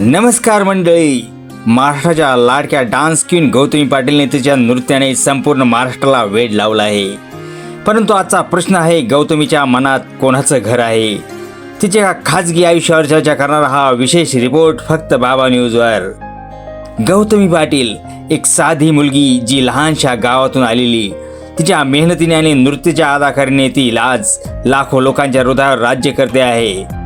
नमस्कार मंडळी. महाराष्ट्राच्या लाडक्या डान्स क्वीन गौतमी पाटीलने तिच्या नृत्याने संपूर्ण महाराष्ट्राला वेड लावला आहे. परंतु आजचा प्रश्न आहे गौतमीच्या मनात कोणाचं घर आहे? तिच्या खाजगी आयुष्यावर चर्चा करणारा हा विशेष रिपोर्ट फक्त बाबा न्यूजवर गौतमी पाटील एक साधी मुलगी जी लहानशा गावातून आलेली. तिच्या मेहनतीने आणि नृत्याच्या अदाकारीने ती लाज लाखो लोकांच्या हृदयावर राज्य करते आहे.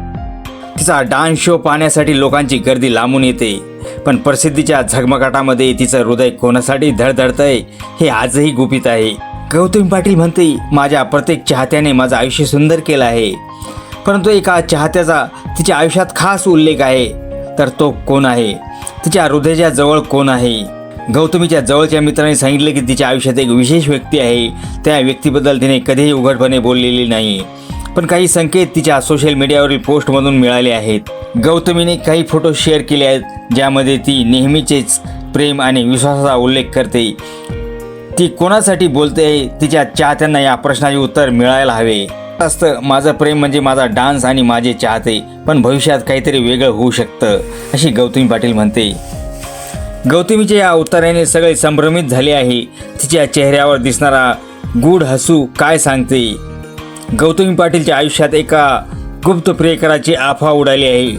तिचा डान्स शो पाहण्यासाठी लोकांची गर्दी लांबून येते. पण प्रसिद्धीच्या झगमगाटामध्ये तिचं हृदय कोणासाठी धडधडतंय हे आजही गुपित आहे. गौतमी पाटील म्हणते माझ्या प्रत्येक चाहत्याने माझं आयुष्य सुंदर केलं आहे. परंतु एका चाहत्याचा तिच्या आयुष्यात खास उल्लेख आहे. तर तो कोण आहे? तिच्या हृदयाच्या जवळ कोण आहे? गौतमीच्या जवळच्या मित्राने सांगितले की तिच्या आयुष्यात एक विशेष व्यक्ती आहे. त्या व्यक्तीबद्दल तिने कधीही उघडपणे बोललेली नाही. पण काही संकेत तिच्या सोशल मीडियावरील पोस्टमधून मिळाले आहेत. गौतमीने काही फोटो शेअर केले आहेत ज्यामध्ये ती नेहमीचेच प्रेम आणि विश्वासाचा उल्लेख करते. ती कोणासाठी बोलते तिच्या चाहत्यांना या प्रश्नाचे उत्तर मिळायला हवे. असतं माझं प्रेम म्हणजे माझा डान्स आणि माझे चाहते पण भविष्यात काहीतरी वेगळं होऊ शकतं अशी गौतमी पाटील म्हणते. गौतमीच्या या उत्तराने सगळे संभ्रमित झाले आहे. तिच्या चेहऱ्यावर दिसणारा गूढ हसू काय सांगते? गौतमी पाटीलच्या आयुष्यात एका गुप्त प्रियकराची आफा उडाली आहे.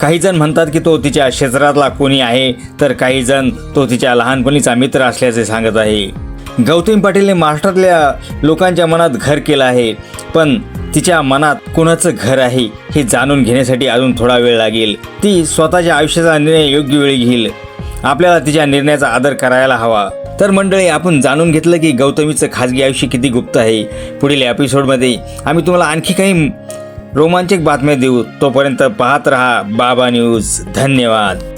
काही जण म्हणतात की तो तिच्या क्षेत्रातला कोणी आहे तर काही जण तो तिच्या लहानपणीचा मित्र असल्याचे सांगत आहे. गौतमी पाटीलने महाराष्ट्रातल्या लोकांच्या मनात घर केलं आहे पण तिच्या मनात कोणाचं घर आहे हे जाणून घेण्यासाठी अजून थोडा वेळ लागेल. ती स्वतःच्या आयुष्याचा निर्णय योग्य वेळी घेईल. आपल्याला तिच्या निर्णयाचा आदर करायला हवा. तर मंडळी आपण जाणून घेतलं की गौतमीचं खाजगी आयुष्य किती गुप्त आहे. पुढील एपिसोडमध्ये आम्ही तुम्हाला आणखी काही रोमांचक बातम्या देऊ. तोपर्यंत पाहत रहा बाबा न्यूज. धन्यवाद.